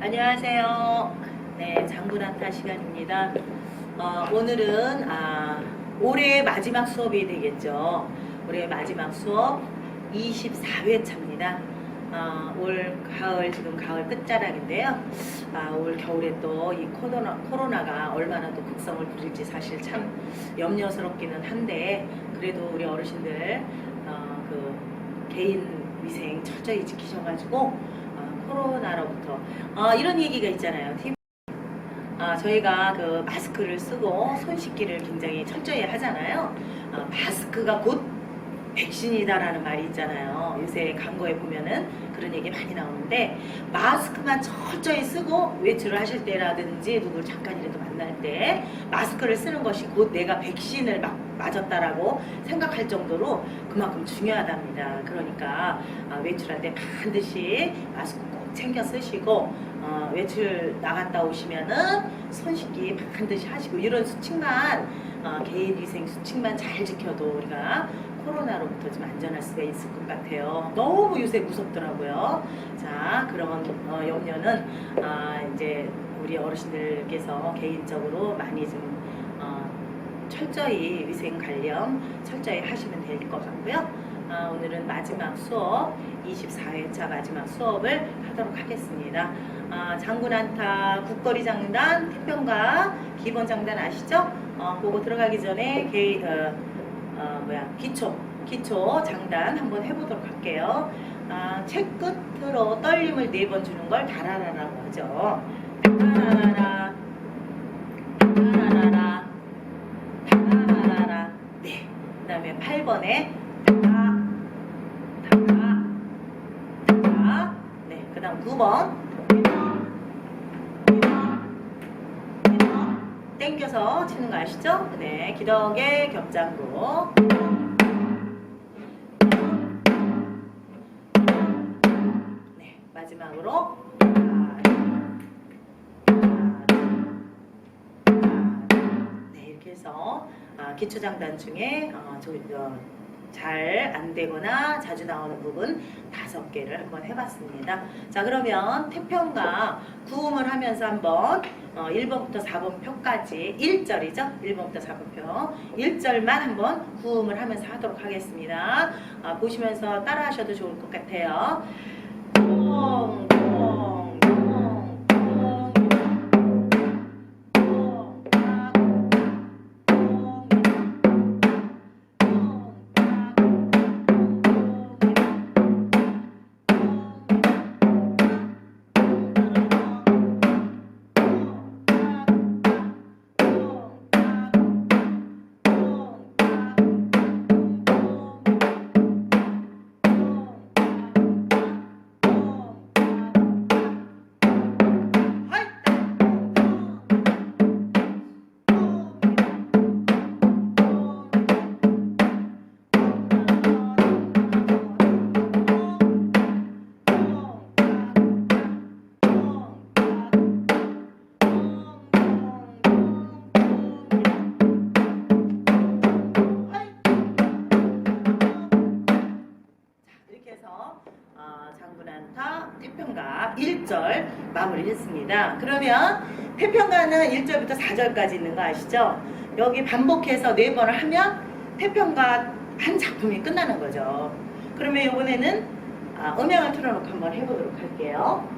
안녕하세요. 네, 장군한타 시간입니다. 어, 오늘은 아, 올해 마지막 수업이 되겠죠. 올해 마지막 수업 24회차입니다. 아, 올 가을 지금 가을 끝자락인데요. 아, 올 겨울에 또 이 코로나, 코로나가 얼마나 또 극성을 부릴지 사실 참 염려스럽기는 한데 그래도 우리 어르신들 어, 그 개인 위생 철저히 지키셔가지고 어, 코로나로부터 어, 이런 얘기가 있잖아요. 아, 저희가 그 마스크를 쓰고 손 씻기를 굉장히 철저히 하잖아요. 아, 마스크가 곧 백신이다라는 말이 있잖아요. 요새 광고에 보면은 그런 얘기 많이 나오는데 마스크만 철저히 쓰고 외출을 하실 때라든지 누굴 잠깐이라도 만날 때 마스크를 쓰는 것이 곧 내가 백신을 막 맞았다라고 생각할 정도로 그만큼 중요하답니다. 그러니까 아, 외출할 때 반드시 마스크 꼭 챙겨 쓰시고 어, 외출 나갔다 오시면은 손 씻기 반드시 하시고 이런 수칙만 어, 개인 위생 수칙만 잘 지켜도 우리가 코로나로부터 좀 안전할 수가 있을 것 같아요. 너무 요새 무섭더라고요. 자, 그런 어, 염려는 아, 이제 우리 어르신들께서 개인적으로 많이 좀 어, 철저히 위생 관련 철저히 하시면 될 것 같고요. 아, 오늘은 마지막 수업 24회차 마지막 수업을 하도록 하겠습니다. 아, 장군 안타 국거리 장단 태평가 기본 장단 아시죠? 어, 그거 들어가기 전에 개, 어, 어, 뭐야 기초 기초 장단 한번 해보도록 할게요. 아, 책 끝으로 떨림을 네 번 주는 걸 다라라라고 하죠. 다라라라 다라라라 다라라라 네. 그 다음에 8번에 9번 땡겨서 치는 거 아시죠? 네, 기덕의 겹장구. 네, 마지막으로 네, 이렇게 해서 아, 기초장단 중에 어, 저, 어, 잘 안 되거나 자주 나오는 부분 다섯 개를 한번 해봤습니다. 자 그러면 태평가 구음을 하면서 한번 어, 1번부터 4번 표까지 1절이죠. 1번부터 4번 표 1절만 한번 구음을 하면서 하도록 하겠습니다. 아, 보시면서 따라 하셔도 좋을 것 같아요. 통, 태평가 1절 마무리 했습니다. 그러면 태평가는 1절부터 4절까지 있는 거 아시죠? 여기 반복해서 네 번을 하면 태평가 한 작품이 끝나는 거죠. 그러면 이번에는 아, 음향을 틀어놓고 한번 해보도록 할게요.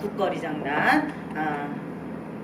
국거리 장단 아,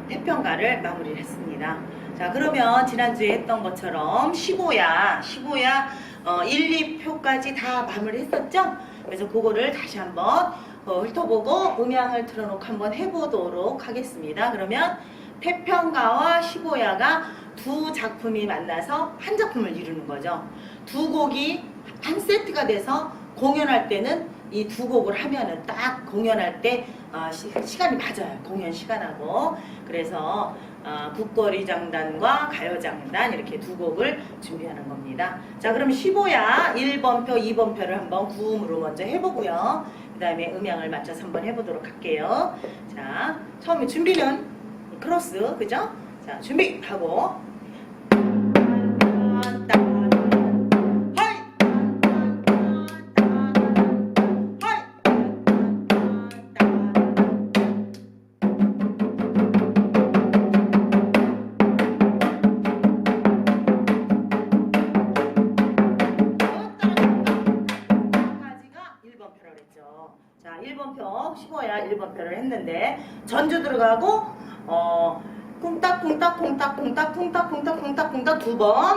태평가를 마무리를 했습니다. 자 그러면 지난주에 했던 것처럼 15야 15야 어, 1, 2표까지 다 마무리 했었죠? 그래서 그거를 다시 한번 어, 훑어보고 음향을 틀어놓고 한번 해보도록 하겠습니다. 그러면 태평가와 15야가 두 작품이 만나서 한 작품을 이루는 거죠. 두 곡이 한 세트가 돼서 공연할 때는 이 두 곡을 하면은 딱 공연할 때 어, 시, 시간이 맞아요. 공연 시간하고. 그래서 어, 국거리 장단과 가요 장단 이렇게 두 곡을 준비하는 겁니다. 자, 그럼 15야 1번표, 2번표를 한번 구음으로 먼저 해보고요. 그 다음에 음향을 맞춰서 한번 해보도록 할게요. 자, 처음에 준비는 크로스, 그죠? 자, 준비 하고.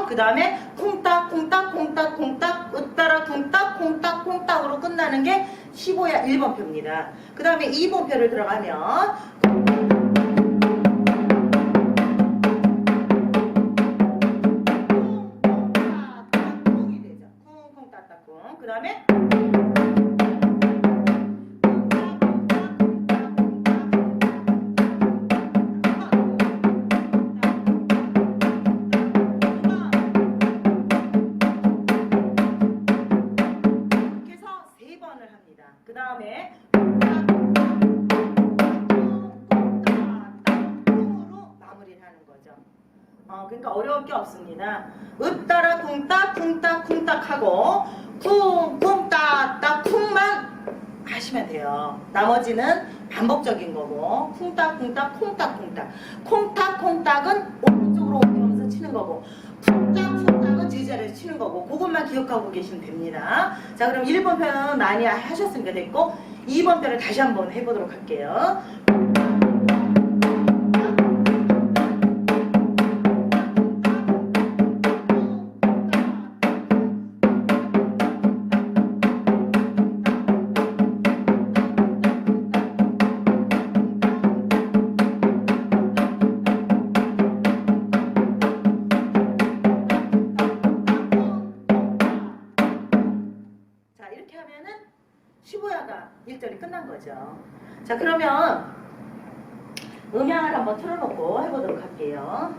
두 번. 그다음에 쿵딱 쿵딱 쿵딱 쿵딱 으따라 쿵딱 쿵딱 쿵딱으로 끝나는 게 15야 1번 표입니다. 그 다음에 2번 표를 들어가면 하고 쿵쿵 따따 쿵만 하시면 돼요. 나머지는 반복적인 거고 쿵딱 콩딱 콩딱 콩딱 콩딱은 오른쪽으로 옮기면서 치는 거고 쿵딱 쿵딱은 제자리에서 치는 거고 그것만 기억하고 계시면 됩니다. 자 그럼 1번 편은 많이 하셨으니까 됐고 2번 편을 다시 한번 해보도록 할게요. 거죠. 자 그러면 음향을 한번 틀어놓고 해보도록 할게요.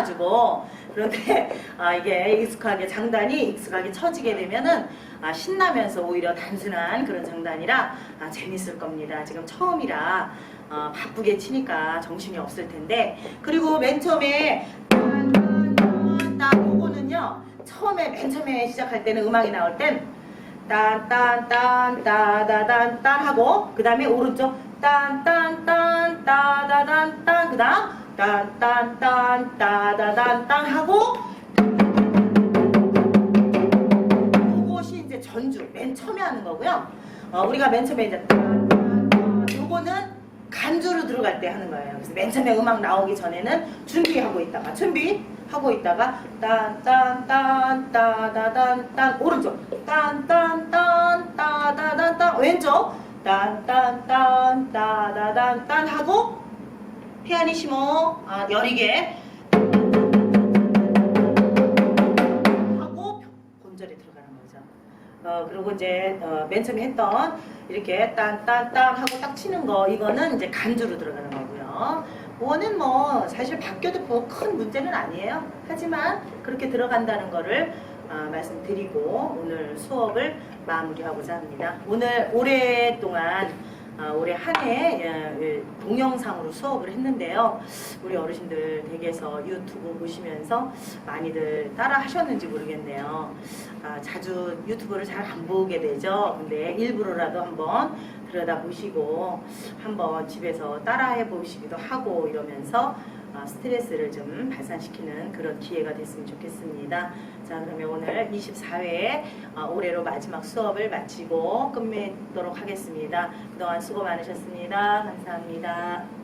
빨라가지고. 그런데 아, 이게 익숙하게 장단이 익숙하게 쳐지게 되면은 아, 신나면서 오히려 단순한 그런 장단이라 아, 재밌을 겁니다. 지금 처음이라 어, 바쁘게 치니까 정신이 없을 텐데 그리고 맨 처음에 딴딴딴딴 요거는요 처음에 맨 처음에 시작할 때는 음악이 나올 땐 딴딴딴 따다단 딴 하고 그 다음에 오른쪽 딴딴딴 따다단 딴 그 다음 딴딴딴 따다단딴 하고 요것이 이제 전주 맨 처음에 하는 거고요. 어, 우리가 맨 처음에 이제 요거는 간주로 들어갈 때 하는 거예요. 그래서 맨 처음에 음악 나오기 전에는 준비하고 있다가 준비 하고 있다가 딴딴딴 따다단딴 오른쪽 딴딴딴 따다단딴 왼쪽 딴딴딴 따다단딴 하고 피아니시모 아, 여리게 하고 본절이 들어가는 거죠. 어, 그리고 이제 어, 맨 처음에 했던 이렇게 딴딴딴 하고 딱 치는 거 이거는 이제 간주로 들어가는 거고요. 원은 뭐 사실 바뀌어도 뭐 큰 문제는 아니에요. 하지만 그렇게 들어간다는 거를 아, 말씀드리고 오늘 수업을 마무리하고자 합니다. 오늘 오랫동안 아, 올해 한해 예, 동영상으로 수업을 했는데요. 우리 어르신들 댁에서 유튜브 보시면서 많이들 따라 하셨는지 모르겠네요. 아, 자주 유튜브를 잘 안 보게 되죠. 근데 일부러라도 한번 들여다 보시고 한번 집에서 따라해 보시기도 하고 이러면서 아, 스트레스를 좀 발산시키는 그런 기회가 됐으면 좋겠습니다. 자, 그러면 오늘 24회 올해로 마지막 수업을 마치고 끝맺도록 하겠습니다. 그동안 수고 많으셨습니다. 감사합니다.